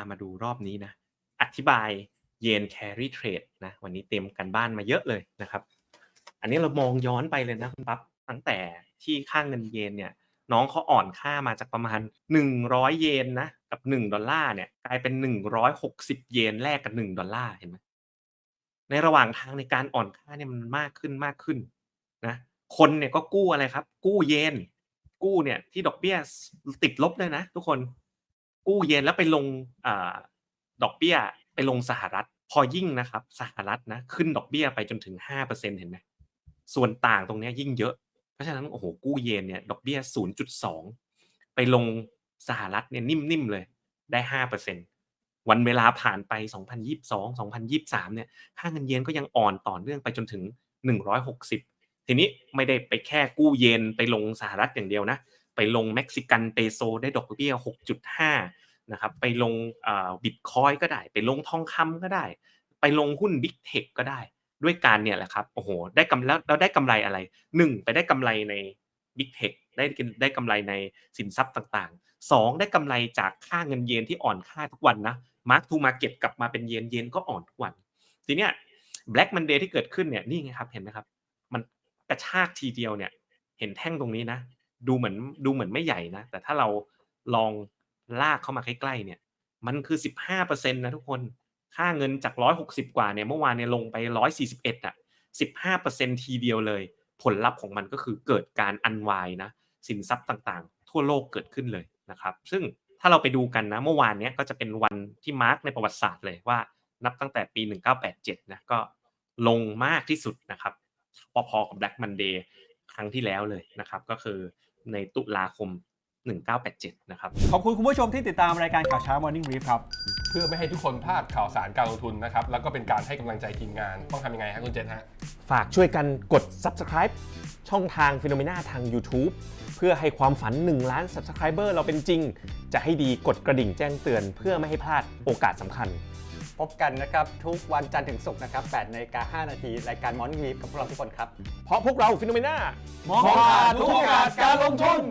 ามาดูรอบนี้นะ อธิบาย Yen Carry Trade นะวันนี้เต็มกันบ้านมาเยอะเลยนะครับ อันนี้เรามองย้อนไปเลยนะคุณปั๊บตั้งแต่ที่ค่าเงินเยนเนี่ยน้องเขาอ่อนค่ามาจากประมาณ 100 เยนนะกับ 1 ดอลลาร์เนี่ยกลายเป็น 160 เยนแลกกับ 1 ดอลลาร์เห็นไหมในระหว่างทางในการอ่อนค่าเนี่ยมันมากขึ้นมากขึ้นนะคนเนี่ยก็กู้อะไรครับ กู้เยนกู้เนี่ยที่ดอกเบี้ยติดลบเลยนะ ทุกคน กู้เยนแล้วไปลงอดอกเบี้ยไปลงสหรัฐ พอยิ่งนะครับสหรัฐนะขึ้นดอกเบี้ยไปจนถึง5%เห็นไหมส่วนต่างตรงนี้ยยิ่งเยอะ เพราะฉะนั้นโอ้โหกู้เยนเนี่ยดอกเบี้ย 0.2 ไปลงสหรัฐเนี่ยนิ่มๆเลยได้5%วันเวลาผ่านไป 2022 2023เนี่ยค่าเงินเยนก็ยังอ่อนต่อเนื่องไปจนถึง 160 ทีนี้ไม่ได้ไปแค่กู้เยนไปลงสหรัฐอย่างเดียวนะ ไปลงเม็กซิกันเปโซได้ดอกเบี้ย 6.5นะครับไปลงบิตคอยก็ได้ ไปลงทองคำก็ได้ ไปลงหุ้นบิ๊กเทคก็ได้ด้วยการเนี่ยแหละครับโอ้โหได้กำแล้วเราได้กำไรอะไรหนึ่งไปได้กำไรในบิ๊กเทคได้ได้กำไรในสินทรัพย์ต่างๆสองได้กำไรจากค่าเงินเยนที่อ่อนค่าทุกวันนะมาร์กทูมาเก็ตกลับมาเป็นเยนเยนก็อ่อนทุกวัน ทีเนี้ย Black Monday ที่เกิดขึ้นเนี่ยนี่ไงครับเห็นไหมครับ มันกระชากทีเดียวเนี่ย เห็นแท่งตรงนี้นะ ดูเหมือนดูเหมือนไม่ใหญ่นะ แต่ถ้าเราลองลากเข้ามาใกล้ๆเนี่ย มันคือ 15%นะทุกคน ค่าเงินจาก 160 กว่าเนี่ยเมื่อวานเนี่ยลงไป 141อะ15%ทีเดียวเลย ผลลัพธ์ของมันก็คือเกิดการอันวายนะ สินทรัพย์ต่างๆ ทั่วโลกเกิดขึ้นเลยนะครับ ซึ่งถ้าเราไปดูกันนะ เมื่อวานเนี้ยก็จะเป็นวันที่มาร์กในประวัติศาสตร์เลยว่านับตั้งแต่ปี 1987 นะก็ลงมากที่สุดนะครับ พอๆกับ Black Monday รั้งที่แล้วเลยนะครับก็คือในตุลาคม 1987 นะครับ ขอบคุณคุณผู้ชมที่ติดตามรายการข่าวเช้า Morning Brief ครับ เพื่อไม่ให้ทุกคนพลาดข่าวสารการลงทุนนะครับ แล้วก็เป็นการให้กำลังใจทีมงาน ต้องทำยังไงฮะคุณเจษฮะ ฝากช่วยกันกด subscribe ช่องทาง p h e n o m e n a ทาง YouTube เพื่อให้ความฝัน 1 ล้าน subscriber เราเป็นจริง จะให้ดีกดกระดิ่งแจ้งเตือน เพื่อไม่ให้พลาดโอกาสสำคัญ พบกันนะครับ ทุกวันจันทร์ถึงศุกร์นะครับ8นาฬิกา5นาทีรายการมอนกีบกับพวกเราทุกคนครับ เพราะพวกเราฟิโนเมนา มองขาดทุกโอกาสการลงทุน